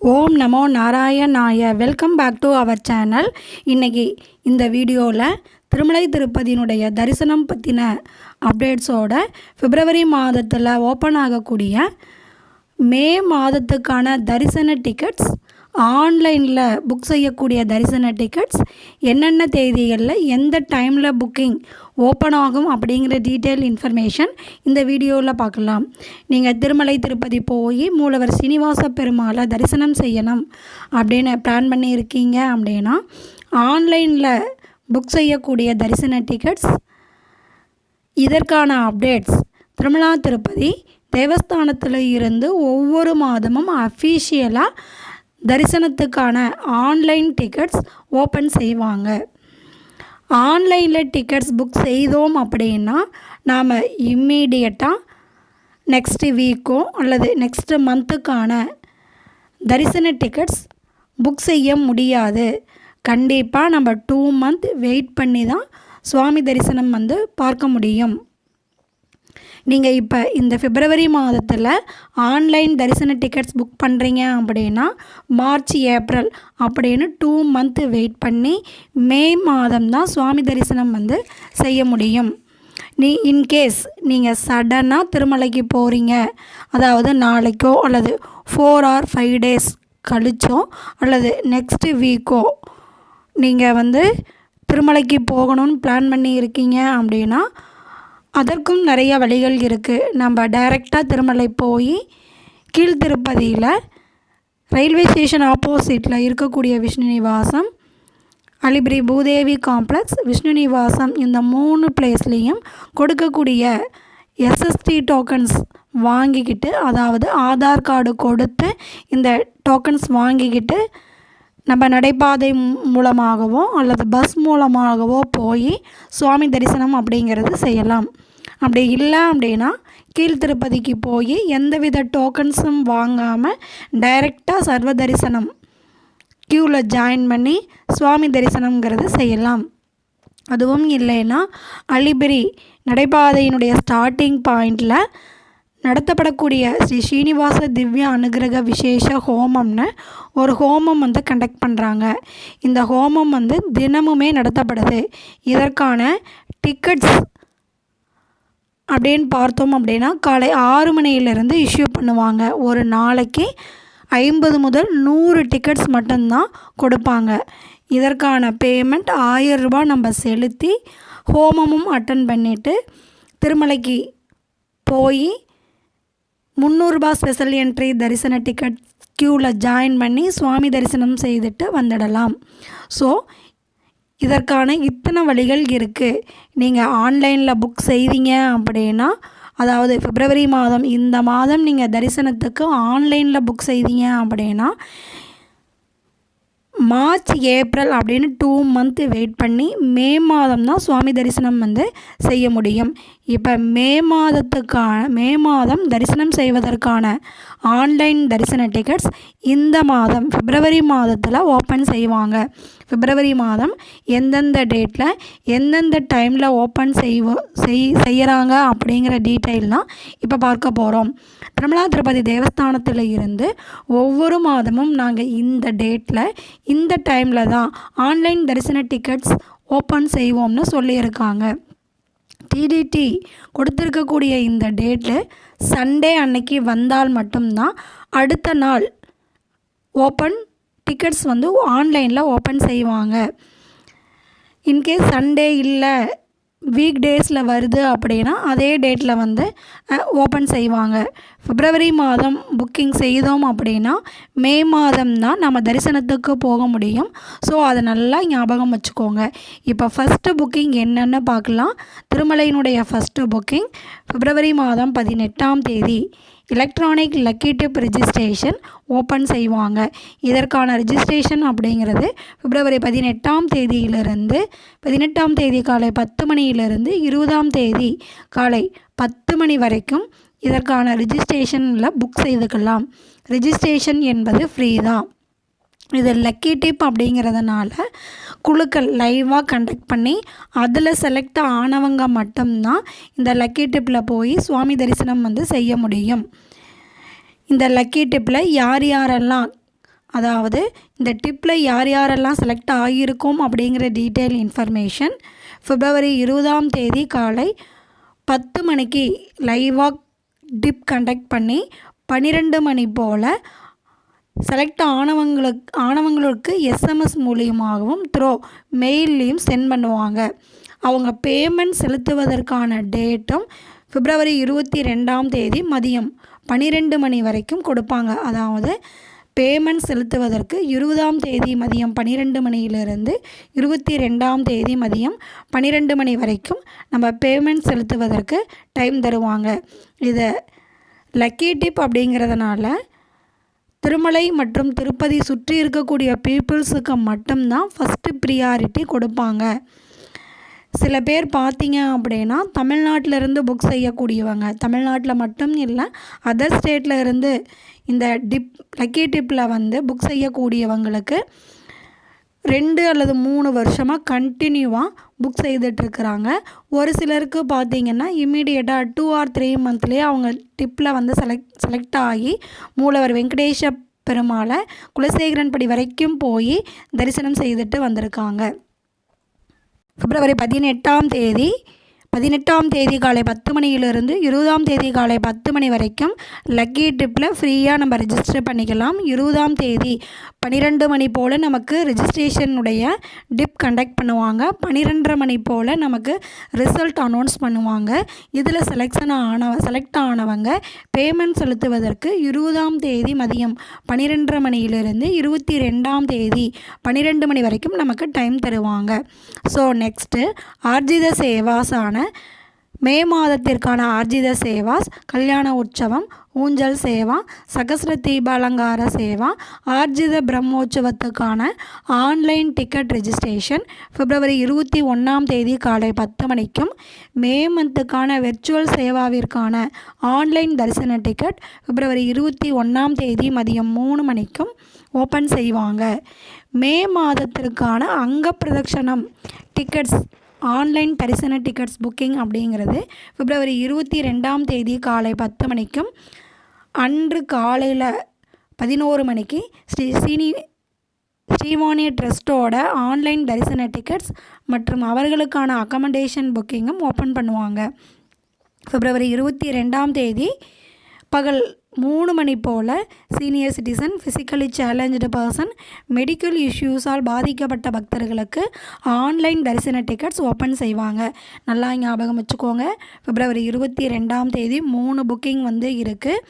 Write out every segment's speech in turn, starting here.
ஓம் நமோ நாராயணாய. Welcome back to our channel இன்றைக்கி இந்த வீடியோவில் திருமலை திருப்பதியினுடைய தரிசனம் பற்றின அப்டேட்ஸோட பிப்ரவரி மாதத்தில் ஓப்பன் ஆகக்கூடிய மே மாதத்துக்கான தரிசன டிக்கெட்ஸ் ஆன்லைனில் புக் செய்யக்கூடிய தரிசன டிக்கெட்ஸ் என்னென்ன தேதிகளில் எந்த டைமில் புக்கிங் ஓப்பன் ஆகும் அப்படிங்கிற டீட்டெயில் இன்ஃபர்மேஷன் இந்த வீடியோவில் பார்க்கலாம். நீங்கள் திருமலை திருப்பதி போய் மூலவர் சீனிவாச பெருமாளை தரிசனம் செய்யணும் அப்படின்னு பிளான் பண்ணியிருக்கீங்க அப்படின்னா ஆன்லைனில் புக் செய்யக்கூடிய தரிசன டிக்கெட்ஸ் இதற்கான அப்டேட்ஸ் திருமலா திருப்பதி தேவஸ்தானத்தில் இருந்து ஒவ்வொரு மாதமும் அஃபீஷியலாக தரிசனத்துக்கான ஆன்லைன் டிக்கெட்ஸ் ஓப்பன் செய்வாங்க. ஆன்லைனில் டிக்கெட்ஸ் புக் செய்தோம் அப்படின்னா நாம் இம்மீடியட்டாக நெக்ஸ்ட்டு வீக்கோ அல்லது நெக்ஸ்ட்டு மந்த்துக்கான தரிசன டிக்கெட்ஸ் புக் செய்ய முடியாது. கண்டிப்பாக நம்ம டூ மந்த் வெயிட் பண்ணி தான் சுவாமி தரிசனம் வந்து பார்க்க முடியும். நீங்கள் இப்போ இந்த பிப்ரவரி மாதத்தில் ஆன்லைன் தரிசன டிக்கெட்ஸ் புக் பண்ணுறீங்க அப்படின்னா மார்ச் ஏப்ரல் அப்படின்னு டூ மந்த்து வெயிட் பண்ணி மே மாதம் தான் சுவாமி தரிசனம் வந்து செய்ய முடியும். நீ இன்கேஸ் நீங்கள் சடனாக திருமலைக்கு போகிறீங்க அதாவது நாளைக்கோ அல்லது ஃபோர் ஆர் ஃபைவ் டேஸ் கழிச்சோ அல்லது நெக்ஸ்ட்டு வீக்கோ நீங்கள் வந்து திருமலைக்கு போகணும்னு பிளான் பண்ணி இருக்கீங்க அப்படின்னா அதற்கும் நிறைய வழிகள் இருக்குது நம்ம டைரெக்டாக திருமலை போய் கீழ்த்திருப்பதியில் ரயில்வே ஸ்டேஷன் ஆப்போசிட்டில் இருக்கக்கூடிய விஷ்ணு நிவாசம் அலிபிரி பூதேவி காம்ப்ளெக்ஸ் விஷ்ணு நிவாசம் இந்த மூணு பிளேஸ்லேயும் கொடுக்கக்கூடிய எஸ்எஸ்டி டோக்கன்ஸ் வாங்கிக்கிட்டு அதாவது ஆதார் கார்டு கொடுத்து இந்த டோக்கன்ஸ் வாங்கிக்கிட்டு நம்ம நடைபாதை மூலமாகவோ அல்லது பஸ் மூலமாகவோ போய் சுவாமி தரிசனம் அப்படிங்கிறது செய்யலாம். அப்படி இல்லை அப்படின்னா கீழ் திருப்பதிக்கு போய் எந்தவித டோக்கன்ஸும் வாங்காமல் டைரெக்டாக சர்வ தரிசனம் க்யூவில் ஜாயின் பண்ணி சுவாமி தரிசனங்கிறது செய்யலாம். அதுவும் இல்லைன்னா அலிபிரி நடைபாதையினுடைய ஸ்டார்டிங் பாயிண்டில் நடத்தப்படக்கூடிய ஸ்ரீ ஸ்ரீனிவாச திவ்ய அனுகிரக விசேஷ ஹோமம்னு ஒரு ஹோமம் வந்து கண்டக்ட் பண்ணுறாங்க இந்த ஹோமம் வந்து தினமுமே நடத்தப்படுது. இதற்கான டிக்கெட்ஸ் அப்படின்னு பார்த்தோம் அப்படின்னா காலை ஆறு மணியிலேருந்து இஷ்யூ பண்ணுவாங்க. ஒரு நாளைக்கு ஐம்பது முதல் நூறு டிக்கெட்ஸ் மட்டும்தான் கொடுப்பாங்க. இதற்கான பேமெண்ட் ஆயிரம் ரூபாய் நம்ம செலுத்தி ஹோமமும் அட்டன் பண்ணிவிட்டு திருமலைக்கு போய் முந்நூறுரூபா ஸ்பெஷல் என்ட்ரி தரிசன டிக்கெட் க்யூவில் ஜாயின் பண்ணி சுவாமி தரிசனம் செய்துட்டு வந்துடலாம். ஸோ இதற்கான இத்தனை வழிகள் இருக்குது நீங்கள் ஆன்லைனில் புக் செய்தீங்க அப்படின்னா அதாவது பிப்ரவரி மாதம் இந்த மாதம் நீங்கள் தரிசனத்துக்கு ஆன்லைனில் புக் செய்தீங்க அப்படின்னா மார்ச் ஏப்ரல் அப்படின்னு டூ மந்த்து வெயிட் பண்ணி மே மாதம் தான் சுவாமி தரிசனம் வந்து செய்ய முடியும். இப்போ மே மாதத்துக்கான மே மாதம் தரிசனம் செய்வதற்கான ஆன்லைன் தரிசன டிக்கெட்ஸ் இந்த மாதம் பிப்ரவரி மாதத்தில் ஓப்பன் செய்வாங்க. பிப்ரவரி மாதம் எந்தெந்த டேட்டில் எந்தெந்த டைமில் ஓப்பன் செய்வோ செய் செய்கிறாங்க அப்படிங்கிற டீட்டெயில்லாம் இப்போ பார்க்க போகிறோம் திருமலா திருப்பதி தேவஸ்தானத்தில் இருந்து ஒவ்வொரு மாதமும் நாங்கள் இந்த டேட்டில் இந்த டைமில் தான் ஆன்லைன் தரிசன டிக்கெட்ஸ் ஓப்பன் செய்வோம்னு சொல்லியிருக்காங்க. டிடிடி கொடுத்துருக்கக்கூடிய இந்த டேட்டில் சண்டே அன்னைக்கு வந்தால் மட்டும்தான் அடுத்த நாள் ஓப்பன் டிக்கெட்ஸ் வந்து ஆன்லைனில் ஓப்பன் செய்வாங்க. இன்கேஸ் சண்டே இல்லை வீக் டேஸில் வருது அப்படின்னா அதே டேட்டில் வந்து ஓப்பன் செய்வாங்க. பிப்ரவரி மாதம் புக்கிங் செய்தோம் அப்படின்னா மே மாதம் தான் நம்ம தரிசனத்துக்கு போக முடியும். ஸோ அதை நல்லா ஞாபகம் வச்சுக்கோங்க. இப்போ ஃபஸ்ட்டு புக்கிங் என்னென்னு பார்க்கலாம். திருமலையினுடைய ஃபஸ்ட்டு புக்கிங் பிப்ரவரி மாதம் பதினெட்டாம் தேதி. Electronic lucky dip registration open செய்வாங்க. இதற்கான ரிஜிஸ்ட்ரேஷன் அப்படிங்கிறது பிப்ரவரி பதினெட்டாம் தேதியிலிருந்து பதினெட்டாம் தேதி காலை பத்து மணியிலிருந்து இருபதாம் தேதி காலை பத்து மணி வரைக்கும் இதற்கான ரிஜிஸ்ட்ரேஷனில் புக் செய்துக்கலாம். ரிஜிஸ்ட்ரேஷன் என்பது ஃப்ரீ தான். இது லக்கி டிப் அப்படிங்கிறதுனால குழுக்கள் லைவாக கண்டக்ட் பண்ணி அதில் செலக்ட் ஆனவங்க மட்டும்தான் இந்த லக்கி டிப்பில் போய் சுவாமி தரிசனம் வந்து செய்ய முடியும். இந்த லக்கி டிப்பில் யார் யாரெல்லாம் அதாவது இந்த டிப்பில் யார் யாரெல்லாம் செலக்ட் ஆகியிருக்கும் அப்படிங்கிற டீட்டெயில் இன்ஃபர்மேஷன் பிப்ரவரி இருபதாம் தேதி காலை பத்து மணிக்கு லைவாக டிப் கண்டக்ட் பண்ணி பன்னிரெண்டு மணி போல் செலக்ட் ஆனவங்களுக்கு ஆனவங்களுக்கு எஸ்எம்எஸ் மூலியமாகவும் த்ரோ மெயில்லையும் சென்ட் பண்ணுவாங்க. அவங்க பேமெண்ட் செலுத்துவதற்கான டேட்டும் பிப்ரவரி இருபத்தி ரெண்டாம் தேதி மதியம் பன்னிரெண்டு மணி வரைக்கும் கொடுப்பாங்க. அதாவது பேமெண்ட் செலுத்துவதற்கு இருபதாம் தேதி மதியம் பன்னிரெண்டு மணியிலிருந்து இருபத்தி ரெண்டாம் தேதி மதியம் பன்னிரெண்டு மணி வரைக்கும் நம்ம பேமெண்ட் செலுத்துவதற்கு டைம் தருவாங்க. இதை லக்கி டிப் அப்படிங்கிறதுனால திருமலை மற்றும் திருப்பதி சுற்றி இருக்கக்கூடிய பீப்புள்ஸுக்கு மட்டும்தான் ஃபஸ்ட்டு ப்ரியாரிட்டி கொடுப்பாங்க. சில பேர் பார்த்தீங்க அப்படின்னா தமிழ்நாட்டிலேருந்து புக் செய்யக்கூடியவங்க. தமிழ்நாட்டில் மட்டும் இல்லை அதர் ஸ்டேட்டில் இருந்து இந்த டிப் லக்கி டிப்பில் வந்து புக் செய்யக்கூடியவங்களுக்கு ரெண்டு அல்லது மூணு வருஷமாக கண்டினியூவாக புக் செய்துட்ருக்குறாங்க ஒரு சிலருக்கு பார்த்தீங்கன்னா இம்மீடியட்டாக டூ ஆர் த்ரீ மந்த்லேயே அவங்க டிப்பில் வந்து செலக்ட் செலக்ட் ஆகி மூலவர் வெங்கடேஷ பெருமாளை குலசேகரன் படி வரைக்கும் போய் தரிசனம் செய்துட்டு வந்திருக்காங்க. பிப்ரவரி பதினெட்டாம் தேதி பதினெட்டாம் தேதி காலை பத்து மணியிலிருந்து இருபதாம் தேதி காலை பத்து மணி வரைக்கும் லக்கி ட்ரிப்பில் ஃப்ரீயாக நம்ம ரிஜிஸ்டர் பண்ணிக்கலாம். இருபதாம் தேதி பன்னிரெண்டு மணி போல் நமக்கு ரிஜிஸ்ட்ரேஷனுடைய டிப் கண்டக்ட் பண்ணுவாங்க. பன்னிரெண்டரை மணி போல் நமக்கு ரிசல்ட் அனௌன்ஸ் பண்ணுவாங்க. இதில் செலெக்ஷன் ஆன செலக்ட் ஆனவங்க பேமெண்ட் செலுத்துவதற்கு இருபதாம் தேதி மதியம் பன்னிரெண்டரை மணியிலிருந்து இருபத்தி ரெண்டாம் தேதி பன்னிரெண்டு மணி வரைக்கும் நமக்கு டைம் தருவாங்க. ஸோ நெக்ஸ்ட்டு ஆர்ஜித சேவாஸான மே மாதத்திற்கான ஆர்ஜித சேவாஸ் கல்யாண உற்சவம் ஊஞ்சல் சேவா சகசிர தீபாலங்கார சேவா ஆர்ஜித பிரம்மோற்சவத்துக்கான ஆன்லைன் டிக்கெட் ரெஜிஸ்ட்ரேஷன் பிப்ரவரி இருபத்தி ஒன்றாம் தேதி காலை பத்து மணிக்கும் மே மந்த்துக்கான வெர்ச்சுவல் சேவாவிற்கான ஆன்லைன் தரிசன டிக்கெட் பிப்ரவரி இருபத்தி ஒன்றாம் தேதி மதியம் மூணு மணிக்கும் ஓப்பன் செய்வாங்க. மே மாதத்திற்கான அங்க பிரதட்சணம் டிக்கெட்ஸ் ஆன்லைன் தரிசன டிக்கெட்ஸ் புக்கிங் அப்படிங்கிறது பிப்ரவரி இருபத்தி ரெண்டாம் தேதி காலை பத்து மணிக்கும் அன்று காலையில் பதினோரு மணிக்கு ஸ்ரீ சீனி ஸ்ரீவாணி ட்ரஸ்ட்டோட ஆன்லைன் தரிசன டிக்கெட்ஸ் மற்றும் அவர்களுக்கான அக்கமண்டேஷன் புக்கிங்கும் ஓப்பன் பண்ணுவாங்க. பிப்ரவரி இருபத்தி ரெண்டாம் தேதி பகல் மூணு மணி போல் senior citizen physically challenge person medical இஷ்யூஸால் பாதிக்கப்பட்ட பக்தர்களுக்கு ஆன்லைன் தரிசன டிக்கெட்ஸ் ஓப்பன் செய்வாங்க. நல்லா ஞாபகம் வச்சுக்கோங்க. பிப்ரவரி இருபத்தி ரெண்டாம் தேதி மூணு புக்கிங் வந்து இருக்குது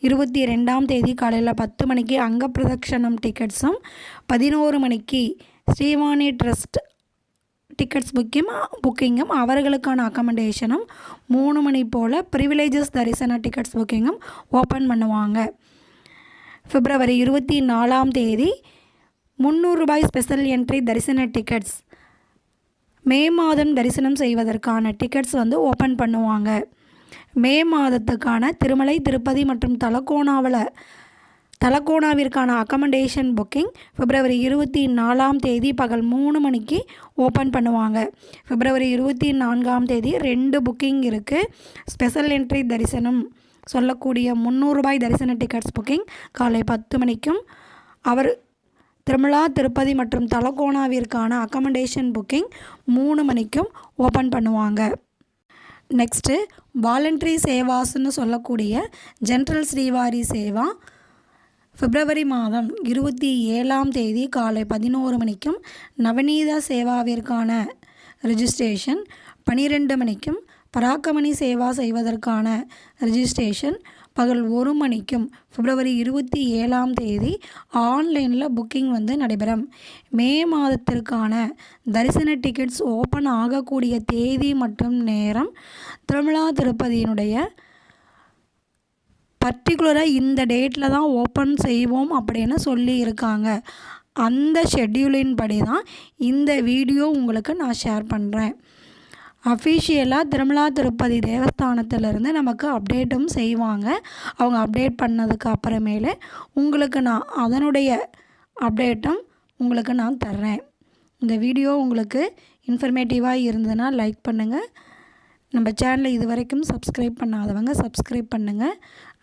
இருபத்தி ரெண்டாம் தேதி காலையில் பத்து மணிக்கு அங்க டிக்கெட்ஸும் பதினோரு மணிக்கு ஸ்ரீவாணி ட்ரஸ்ட் டிக்கெட்ஸ் புக்கிங் புக்கிங்கும் அவர்களுக்கான அக்கமெண்டேஷனும் மூணு மணி போல் ப்ரிவிலேஜஸ் தரிசன டிக்கெட்ஸ் புக்கிங்கும் ஓப்பன் பண்ணுவாங்க. பிப்ரவரி இருபத்தி நாலாம் தேதி முந்நூறுரூபாய் ஸ்பெஷல் என்ட்ரி தரிசன டிக்கெட்ஸ் மே மாதம் தரிசனம் செய்வதற்கான டிக்கெட்ஸ் வந்து ஓப்பன் பண்ணுவாங்க. மே மாதத்துக்கான திருமலை திருப்பதி மற்றும் தலக்கோணாவில் தலகோணாவிற்கான அக்கமண்டேஷன் புக்கிங் பிப்ரவரி இருபத்தி நாலாம் தேதி பகல் மூணு மணிக்கு ஓப்பன் பண்ணுவாங்க. பிப்ரவரி இருபத்தி நான்காம் தேதி ரெண்டு புக்கிங் இருக்குது ஸ்பெஷல் என்ட்ரி தரிசனம். சொல்லக்கூடிய முந்நூறுரூபாய் தரிசன டிக்கெட்ஸ் புக்கிங் காலை பத்து மணிக்கும். அவர் திருமலா திருப்பதி மற்றும் தலகோணாவிற்கான அக்கமண்டேஷன் புக்கிங் மூணு மணிக்கும் ஓப்பன் பண்ணுவாங்க. நெக்ஸ்ட்டு வாலண்ட்ரி சேவாஸ்ன்னு சொல்லக்கூடிய ஜென்ரல் ஸ்ரீவாரி சேவா பிப்ரவரி மாதம் இருபத்தி ஏழாம் தேதி காலை பதினோரு மணிக்கும் நவநீத சேவாவிற்கான ரிஜிஸ்ட்ரேஷன் பன்னிரெண்டு மணிக்கும் பராக்கமணி சேவா செய்வதற்கான ரிஜிஸ்ட்ரேஷன் பகல் ஒரு மணிக்கும் பிப்ரவரி இருபத்தி ஏழாம் தேதி ஆன்லைனில் புக்கிங் வந்து நடைபெறும். மே மாதத்திற்கான தரிசன டிக்கெட்ஸ் ஓப்பன் ஆகக்கூடிய தேதி மற்றும் நேரம் திருமலா திருப்பதியினுடைய பர்டிகுலராக இந்த டேட்டில் தான் ஓப்பன் செய்வோம் அப்படின்னு சொல்லி இருக்காங்க அந்த ஷெட்யூலின் படி தான் இந்த வீடியோ உங்களுக்கு நான் ஷேர் பண்ணுறேன் அஃபிஷியலாக திருமலா திருப்பதி தேவஸ்தானத்திலேருந்து நமக்கு அப்டேட்டும் செய்வாங்க. அவங்க அப்டேட் பண்ணதுக்கு அப்புறமேலே உங்களுக்கு நான் அதனுடைய அப்டேட்டும் உங்களுக்கு நான் தர்றேன். இந்த வீடியோ உங்களுக்கு இன்ஃபர்மேட்டிவாக இருந்ததுன்னா லைக் பண்ணுங்கள் நம்ம சேனலை இது வரைக்கும் சப்ஸ்கிரைப் பண்ணாதவங்க சப்ஸ்கிரைப் பண்ணுங்கள்